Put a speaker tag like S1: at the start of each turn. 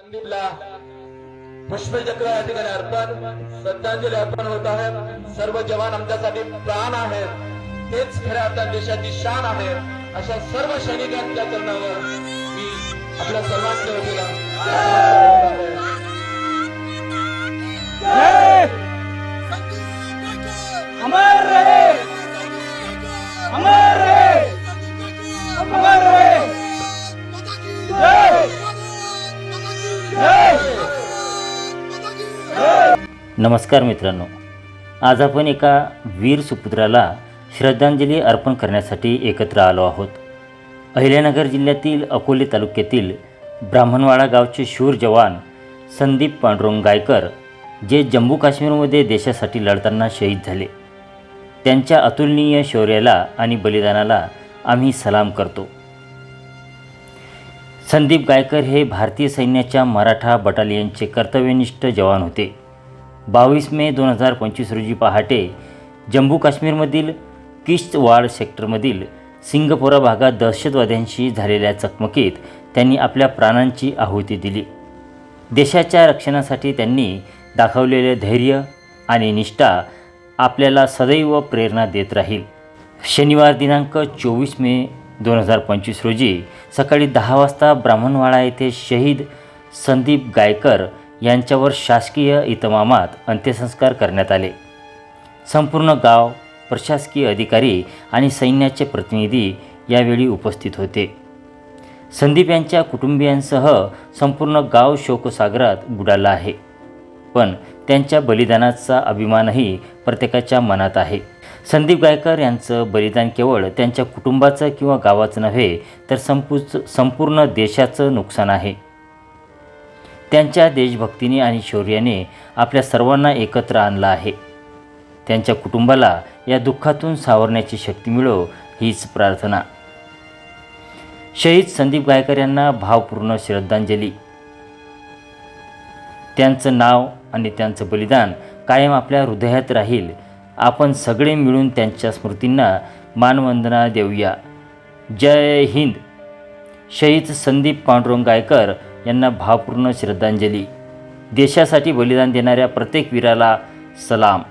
S1: संदीपला पुष्पचक्र या ठिकाणी अर्पण श्रद्धांजली अर्पण होत आहे. सर्व जवान आमच्यासाठी प्राण आहेत. तेच खऱ्या अर्थात देशाची शान आहे. अशा सर्व सैनिकांच्या चरणावर मी आपल्या सर्वांच्या वतीला
S2: नमस्कार मित्रांनो. आज आपण एका वीर सुपुत्राला श्रद्धांजली अर्पण करण्यासाठी एकत्र आलो आहोत. अहिल्यानगर जिल्ह्यातील अकोले तालुक्यातील ब्राह्मणवाडा गावचे शूर जवान संदीप पांडुरंग गायकर जे जम्मू काश्मीरमध्ये देशासाठी लढताना शहीद झाले. त्यांच्या अतुलनीय शौर्याला आणि बलिदानाला आम्ही सलाम करतो. संदीप गायकर हे भारतीय सैन्याच्या मराठा बटालियनचे कर्तव्यनिष्ठ जवान होते. बावीस मे दोन हजार पंचवीस रोजी पहाटे जम्मू काश्मीरमधील किश्तवाड सेक्टरमधील सिंगपोरा भागात दहशतवाद्यांशी झालेल्या चकमकीत त्यांनी आपल्या प्राणांची आहुती दिली. देशाच्या रक्षणासाठी त्यांनी दाखवलेले धैर्य आणि निष्ठा आपल्याला सदैव प्रेरणा देत राहील. शनिवार दिनांक चोवीस मे दोन हजार पंचवीस रोजी सकाळी दहा वाजता ब्राह्मणवाडा येथे शहीद संदीप गायकर यांच्यावर शासकीय इतमामात अंत्यसंस्कार करण्यात आले. संपूर्ण गाव प्रशासकीय अधिकारी आणि सैन्याचे प्रतिनिधी यावेळी उपस्थित होते. संदीप यांच्या कुटुंबियांसह संपूर्ण गाव शोकसागरात बुडाला आहे. पण त्यांच्या बलिदानाचा अभिमानही प्रत्येकाच्या मनात आहे. संदीप गायकर यांचं बलिदान केवळ त्यांच्या कुटुंबाचं किंवा गावाचं नव्हे तर संपूच संपूर्ण देशाचं नुकसान आहे. त्यांच्या देशभक्तीने आणि शौर्याने आपल्या सर्वांना एकत्र आणलं आहे. त्यांच्या कुटुंबाला या दुःखातून सावरण्याची शक्ती मिळो हीच प्रार्थना. शहीद संदीप गायकर यांना भावपूर्ण श्रद्धांजली. त्यांचं नाव आणि त्यांचं बलिदान कायम आपल्या हृदयात राहील. आपण सगळे मिळून त्यांच्या स्मृतींना मानवंदना देऊया. जय हिंद. शहीद संदीप पांडुरंग गायकर यांना भावपूर्ण श्रद्धांजली. देशासाठी बलिदान देणाऱ्या प्रत्येक वीराला सलाम.